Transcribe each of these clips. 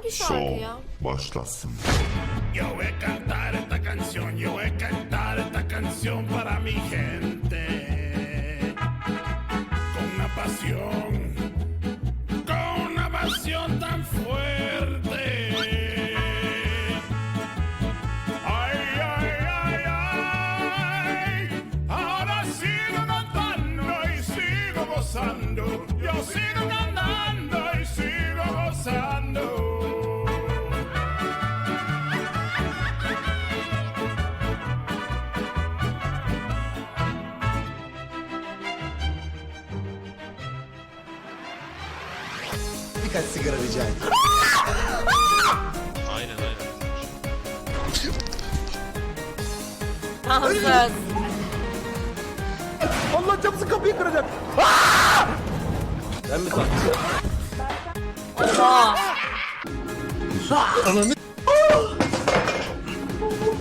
hangi şarkı Show ya? başlasın. Yo voy a cantar esta canción, yo voy a cantar esta canción para mi gente. Con una pasión, sigara rica edeyim. Aynen aynen. Dansöz. Allah camızı kapıyı kıracak. Ben mi sattım? Oha.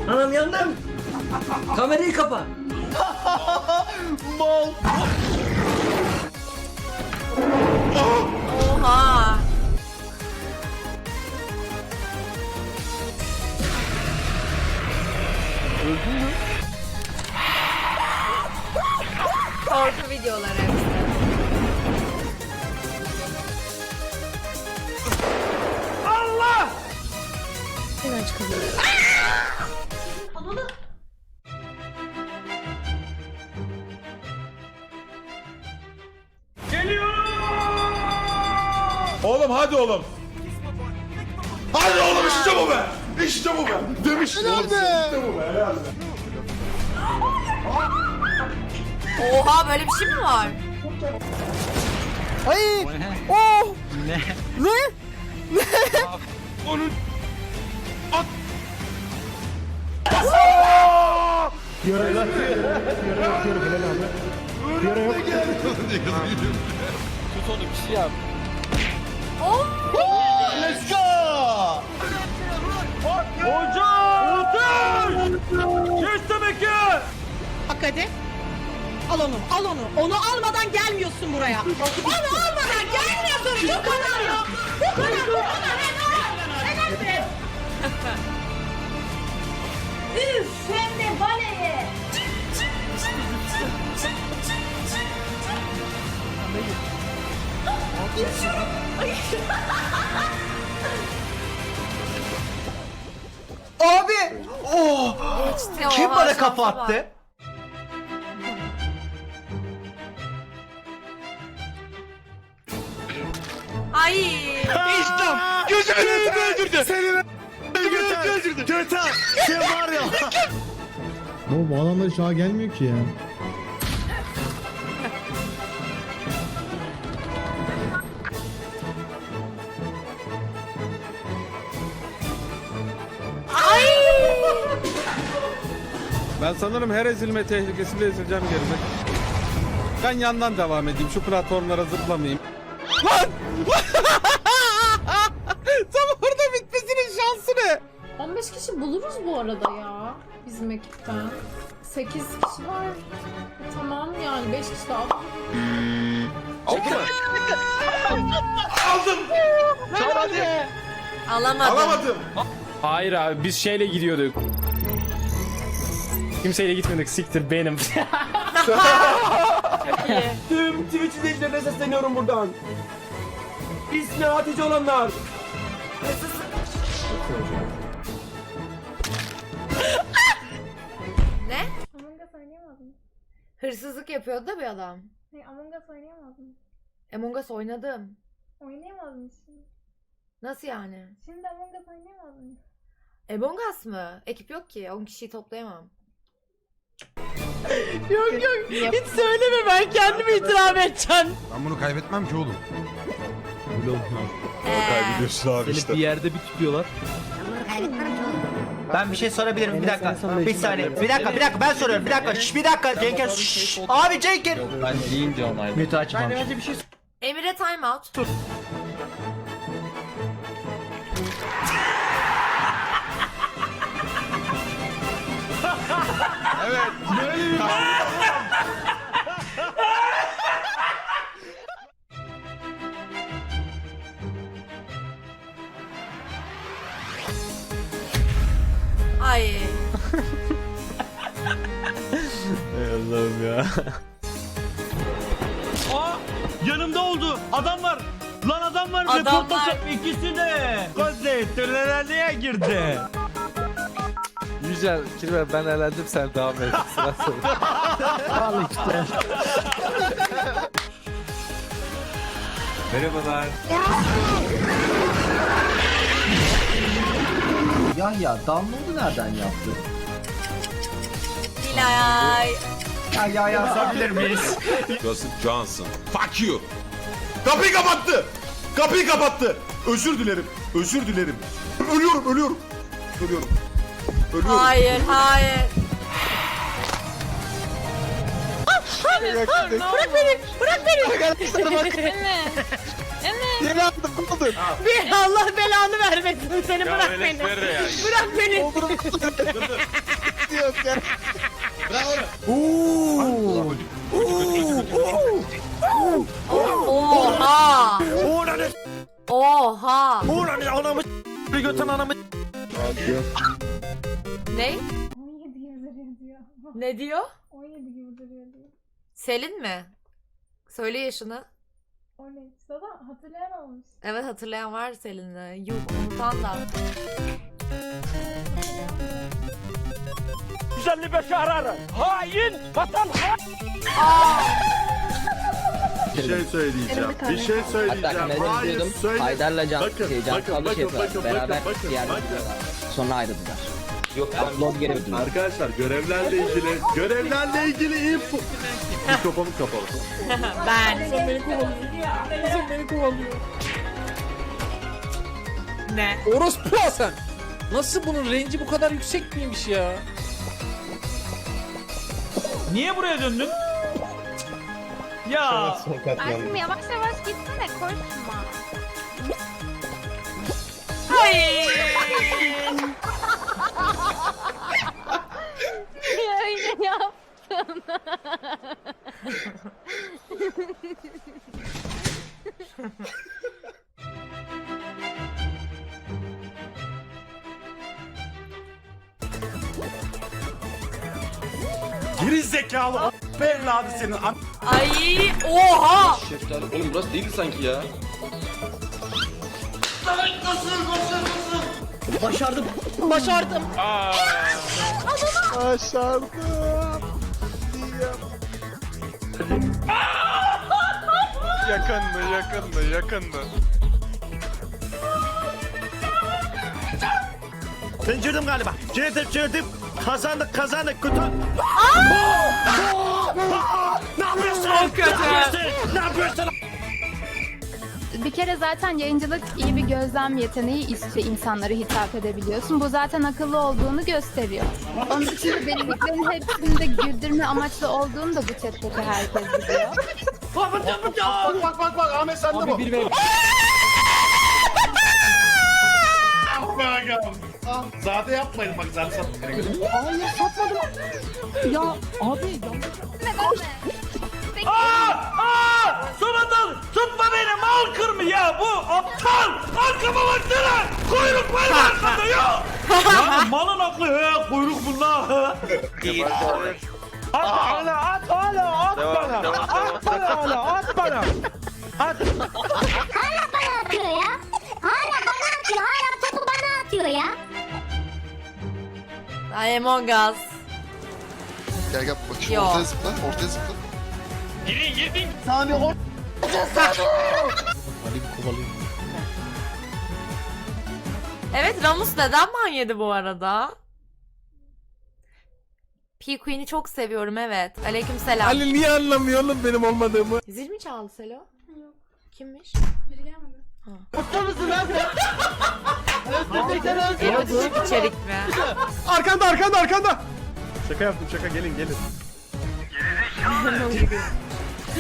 Anam yandım. Kamerayı kapa. Mal. Oha. Korku videoları hepsi. Oğlum hadi oğlum. Hadi oğlum işte bu be. İşte bu be. Demiştim size. İşte bu be. Helal be. Oha böyle bir şey mi var? Ay. Oh. Ne? Ne? Onun Tut onu bir şey yap. Al onu, onu. Almadan gelmiyorsun buraya. Onu almadan gelmiyorsun. Bu kadar ya. Bu kadar, bu kadar. Helal. Be. Üf, hem de baleye. Abi. Oh. Kim bana kafa attı? Ay. Gözümün önünde öldürdü. Seni Gözümün öldürdü. Kötü. Sen var ya. Bu, bu adamlar hiç ağa gelmiyor ki ya. Ay. Ben sanırım her ezilme tehlikesiyle ezileceğim gerizek. Ben yandan devam edeyim. Şu platformlara zıplamayayım. Lan! Tam orada bitmesinin şansı ne? 15 kişi buluruz bu arada ya bizim ekipten. 8 kişi var. Tamam yani 5 kişi daha var. Aldım! Çal hadi. Alamadım. Alamadım. Hayır abi biz şeyle gidiyorduk. Kimseyle gitmedik siktir benim. Tüm Twitch izleyicilerine sesleniyorum buradan. İsmi Hatice olanlar. Ne? Among Us oynayamaz mı? Hırsızlık yapıyordu da bir adam. Hey, Among Us oynayamaz mı? Among Us oynadım. Oynayamaz mısın? Nasıl yani? Şimdi Among Us oynayamaz mı? Among Us mı? Ekip yok ki. 10 kişiyi toplayamam. Yok yok. Hiç söyleme ben kendimi itiraf edeceğim. Ben bunu kaybetmem ki oğlum. Ee, Seni bir yerde bir tutuyorlar. Ben bir şey sorabilirim bir dakika. Bir saniye. Bir dakika bir dakika ben soruyorum. Bir dakika. Şş, bir dakika Cenk'e. Şşş. Abi Cenk'e. Ben deyince onayladım. Mütü açmamış. Emir'e time out. Evet. Ay. Ey Allah'ım ya. Aa, yanımda oldu. Adam var. Lan adam var. Adam Reportaj var. ikisi de. Gazetelere girdi. Yücel, Kirve ben elendim sen devam et. Sıra. Al işte. Merhabalar. Ya ya download'u nereden yaptı? Bilay. Ya ya ya Yapabilir miyiz? Gossip Johnson. Fuck you. Kapıyı kapattı. Kapıyı kapattı. Özür dilerim. Özür dilerim. Ölüyorum, ölüyorum. Ölüyorum. Ölüyorum. Hayır hayır. Bırak beni. Bırak beni. Arkadaşlar bak. Yeni aldım buldum. Bir Allah belanı vermesin seni bırak beni. Bırak beni. Doldurun. Yok ya. Oha. Uğranı Oha. Uğranı anamı götün anamı. Ne? 17 gibi duruyor diyor. Ne diyor? 17 gibi duruyor diyor. Selin mi? Söyle yaşını. O ne? Zaten hatırlayan olmuş. Evet hatırlayan var Selin'i. Yok unutan da. 155 arar. Hain vatan Bir şey söyleyeceğim. Bir şey söyleyeceğim. Hayır söyle. Haydar'la Can, Bakın, şey, Can bakın, Kallı şey bakın, yapıyorlar. bakın, Beraber bakın, bakın, bir yerde bakın. duruyorlar. Sonra ayrıldılar. Yok upload geri ödüyor. Arkadaşlar görevlerle ilgili görevlerle ilgili info. Mikrofonum kapalı. Ben. Sen beni kovalıyor. Sen beni kovalıyor. Ne? Orospu Hasan. Nasıl bunun range'i bu kadar yüksek miymiş ya? Niye buraya döndün? Ya Aşkım yavaş yavaş gitsene koşma. Öyle yaptın. geri zekalı a- evladı senin. a- Ay oha. Oğlum burası değil sanki ya. Başardım. Başardım. Başardım. Yakındı, yakındı, yakındı. Ben girdim galiba. Girdim girdim. Kazandık kazandık. Kutu. Ne yapıyorsun? Ne yapıyorsun? Ne yapıyorsun? Bir kere zaten yayıncılık iyi bir gözlem yeteneği istiyor insanlara hitap edebiliyorsun. Bu zaten akıllı olduğunu gösteriyor. Onun dışında benimliklerin hepsinde güldürme amaçlı olduğunu da bu chatteki herkes biliyor. Bak bak bak bak Ahmet sen de bu. Bir ver. Ah be agam. Ah, Zade yapmayın bak zaten satmayın. Hayır satmadım. Ya abi ya. Aa! Aa! Sonradan tutma beni mal kırmı ya bu aptal. Arkama baksana. Kuyruk var mı arkada ya? Yani malın aklı he kuyruk bunda. he. At hala at hala at bana. At bana hala at bana. At. atıyor ya. Hala bana atıyor. Hala topu bana atıyor ya. Ay Among Us. Gel gel bak şu Yo. ortaya zıpla. Ortaya zıpla. Girin girdin. Ali kovalıyor. Evet Ramus neden ban yedi bu arada? P Queen'i çok seviyorum evet. Aleykümselam. Ali niye anlamıyor oğlum benim olmadığımı? Zil mi çaldı Selo? Yok. Kimmiş? Biri gelmedi. Erotik içerik mi? Arkanda, arkanda, arkanda. Şaka yaptım, şaka. Gelin, gelin.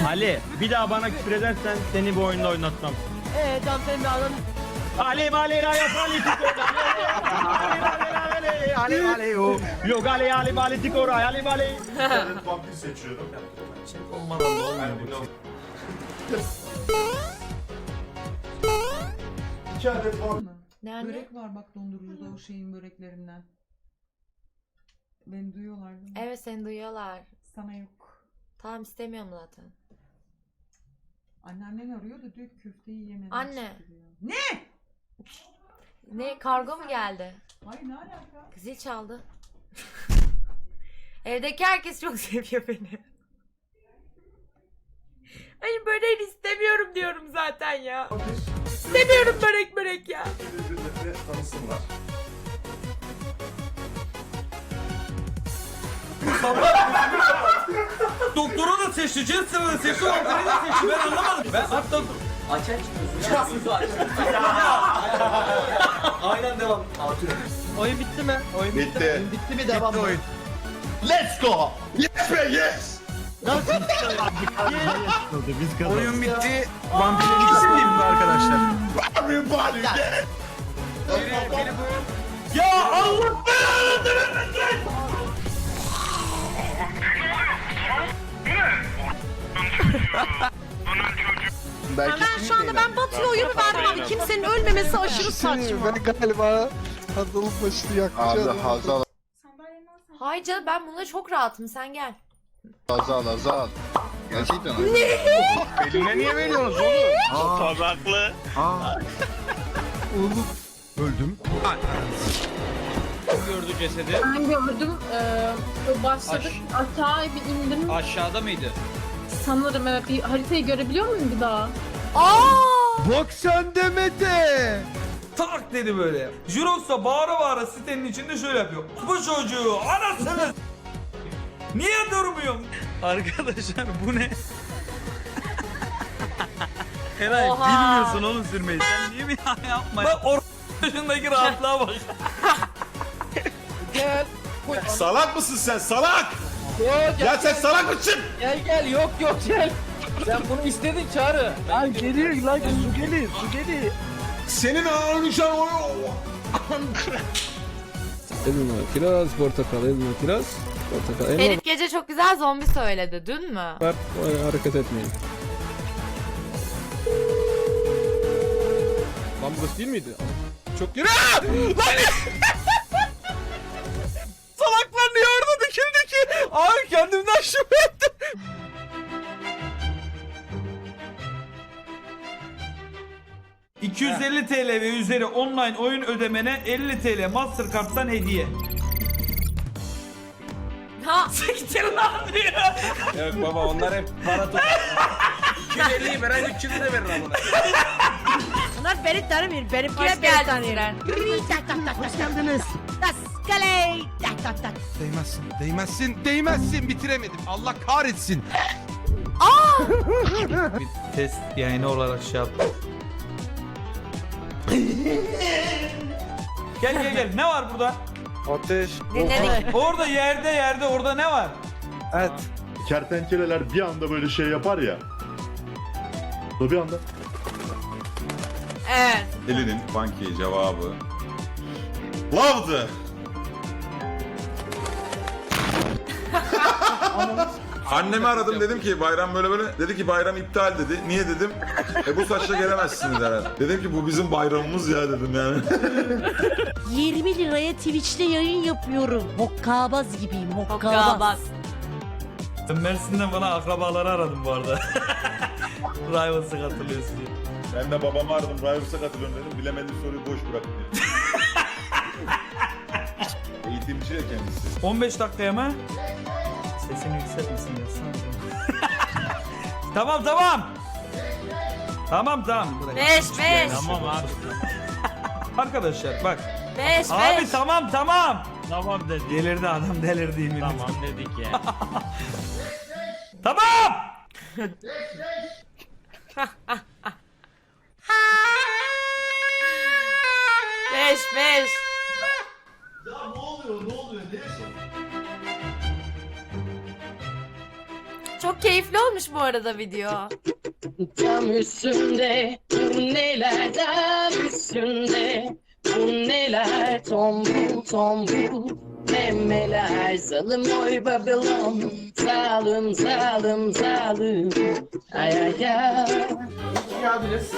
Ali bir daha bana küfür edersen seni bu oyunda oynatmam. Eee can senin de anın. Ali pali tiko. Ali mali o. Yok Ali Ali mali tiko raya Ali mali. Vampir seçiyorum. Olmadan da olmuyor. İki adet vampir. Nerede? Börek var bak dondurucuda o şeyin böreklerinden. Beni duyuyorlar değil mi? Evet seni duyuyorlar. Sana yok. Tamam istemiyorum zaten. Anneannen arıyor da diyor ki köfteyi yemedim. Anne. Ne? Ne kargo mu geldi? Hayır ne alaka? Zil çaldı. Evdeki herkes çok seviyor beni. Hayır böreğini istemiyorum diyorum zaten ya. İstemiyorum börek börek ya. Doktoru da seçti, Jensen'ı da seçti, Walter'ı da seçti. Ben anlamadım. Ben hatta Aç aç. Aynen devam. Oyun bitti mi? Oyun bitti. Bitti. Bitti mi devam mı? oyun. Let's go. Yes be yes. Oyun bitti. Vampirin ikisi mi arkadaşlar? Everybody get it. Ya Allah belanı vermesin. Belki Ben şu anda ben Batı'ya oyunu verdim abi. Kimsenin ölmemesi aşırı saçma. Ben galiba Hazal'ın başını yakacağım. Hazal, Hazal, Hayır canım ben bununla çok rahatım sen gel. Hazal, Hazal. Gerçekten Hazal. Eline niye veriyorsunuz oğlum? Tozaklı. Oğlum. Öldüm. Gördü cesedi. Ben gördüm. Ee, başladık. Aşağı bir indim. Aşağıda mıydı? Sanırım evet. Bir haritayı görebiliyor muyum bir daha? Aa! Bak sen Demet'e. Tak dedi böyle. Jurox da bağıra bağıra sitenin içinde şöyle yapıyor. Bu çocuğu anasını Niye durmuyorsun? Arkadaşlar bu ne? Eray Oha. bilmiyorsun oğlum sürmeyi. Sen niye mi ya yapma? Bak or yaşındaki rahatlığa bak. Gel. Salak mısın sen salak? Yok Ya sen salak mısın? Gel gel yok yok gel. Sen bunu istedin çağrı. Lan geliyor lan su gelir su gelir. Senin ananı şu an o... Elma, kiraz, portakal, elma, kiraz, portakal, elma. Herif gece çok güzel zombi söyledi dün mü? Var, hareket etmeyin. Lan burası değil miydi? Çok yürü. Lan Salaklar niye orada dikildi ki? Abi kendimden şüphe 250 TL ve üzeri online oyun ödemene 50 TL Mastercard'dan hediye. Ha Siktir lan diyor. Evet baba onlar hep para tut. 250'yi veren 300'ü de verir amına. Bunlar beni tanımıyor. hoş Benimkiler beni geldin tanıyor. Siren. Hoş geldiniz. Taskaley. Tak tak tak. Değmezsin, değmezsin, değmezsin. Bitiremedim. Allah kahretsin. Bir test yayını olarak şey yap. gel gel gel ne var burada? Ateş. dinledik. Orada yerde yerde orada ne var? Evet. Kertenkeleler bir anda böyle şey yapar ya. Bir anda. Evet. Elinin banki cevabı. Love'dı. Annemi aradım dedim ki bayram böyle böyle. Dedi ki bayram iptal dedi. Niye dedim. E bu saçla gelemezsiniz herhalde. Dedim ki bu bizim bayramımız ya dedim yani. 20 liraya Twitch'te yayın yapıyorum. Hokkabaz gibiyim. Hokkabaz. Hokkabaz. Ben Mersin'den bana akrabaları aradım bu arada. Rivals'ı hatırlıyorsun diye. Ben de babamı aradım. Rivals'a katılıyorum dedim. Bilemediği soruyu boş bıraktım diye. Eğitimci ya kendisi. 15 dakikaya mı? Sesini yükseltmesin yazsana. tamam tamam. Tamam tamam. 5 5 Tamam abi. Arkadaşlar bak. 5 Abi 5. tamam tamam. Tamam dedi. Delirdi adam delirdi yemin Tamam dedik ya. tamam. Beş beş. Çok keyifli olmuş bu arada video. Tam üstünde bu neler dam üstünde bu neler tombul tombul memeler zalim oy Babylon zalim zalim zalim ay ay ay geldiniz.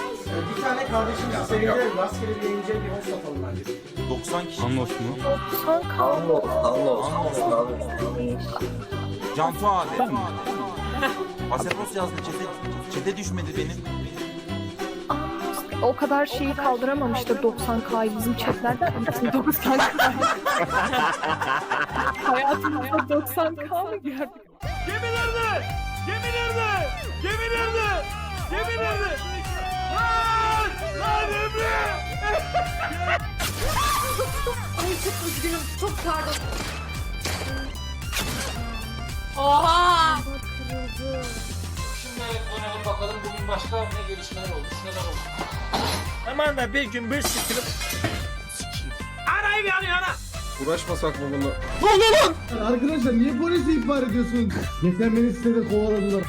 Bir tane kardeşimizi sevindirelim. Rastgele bir yayıncıya bir host atalım bence. 90 kişi. Anlos mu? Allah Allah. Cantu abi. Aseros yazdı çete, çete düşmedi benim. O kadar şeyi kaldıramamıştır 90K'yı bizim chatlerden. 90K. Hayatımızda 90K mı gördük? Gemi nerede? Gemi nerede? Gemi nerede? Gemi nerede? Lan! Lan Emre! Ay çok üzgünüm. Çok pardon. Oha! Aman da bir gün bir sıkılıp Arayı yanıyor ana. Uğraşmasak mı bununla? Arkadaşlar niye polisi ihbar ediyorsun? Geçen beni sitede kovaladılar.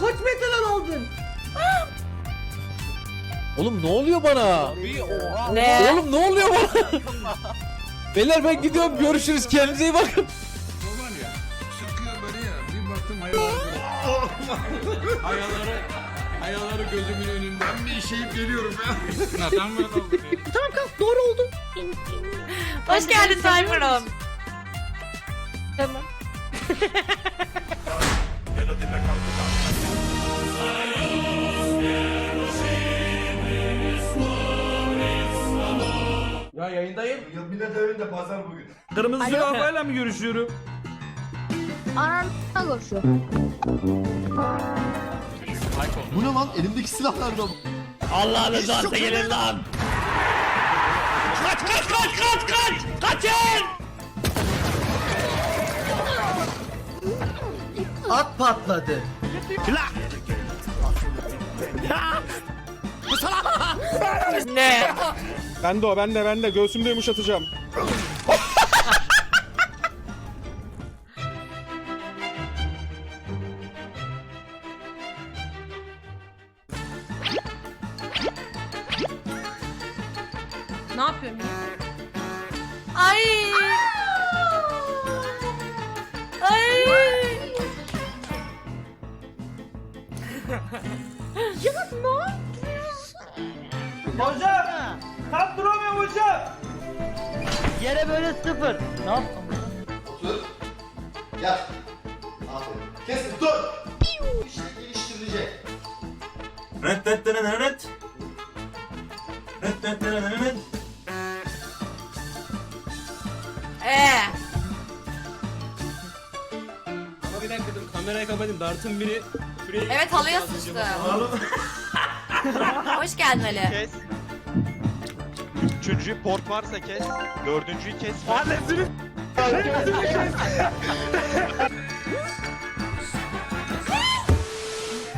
Kaç metreden aldın? Oğlum ne oluyor bana? Ne? Oğlum ne oluyor bana? Beyler ben gidiyorum görüşürüz kendinize iyi bakın. var ya. Sıkıyor böyle ya. Bir baktım hayaları. hayaları, hayaları gözümün önünde. Ben bir işeyip geliyorum ya. Neden böyle oldu? Tamam kalk doğru oldu. Hoş geldin Tayfur'um. Tamam. Ya yayındayım. Millet evinde pazar bugün. Kırmızı zürafayla mı görüşüyorum? Ananına koşuyor. Bu ne lan? Elimdeki silahlardan. Allah'ın rızası gelin lan! Kaç kaç kaç kaç kaç! Kaçın! At patladı. Ne? Ben de o ben de ben de göğsümde yumuşatacağım. Hocam! Tam duramıyorum hocam! Yere böyle sıfır. Ne yap? Yat. Aferin. Kesin dur. İşte geliştirilecek. Ret ret ret ret ret. Ret ret ret ret ret. Ee. Ama bir dakika dur kamerayı kapatayım. Dart'ın biri Evet halıya sıçtı. Hoş geldin Ali. Üçüncü port varsa kes. Dördüncüyü kes.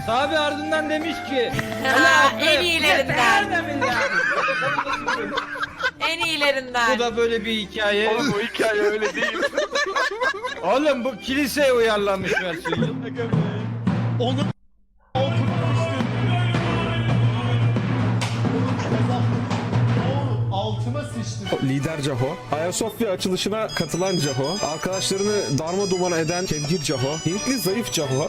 Abi ardından demiş ki. Ha, en iyilerinden. en iyilerinden. Bu da böyle bir hikaye. Oğlum bu hikaye öyle değil. Oğlum bu kiliseye uyarlanmış versiyonu. Onu Lider Caho, Ayasofya açılışına katılan Caho, arkadaşlarını darma duman eden Kevgir Caho, Hintli zayıf Caho,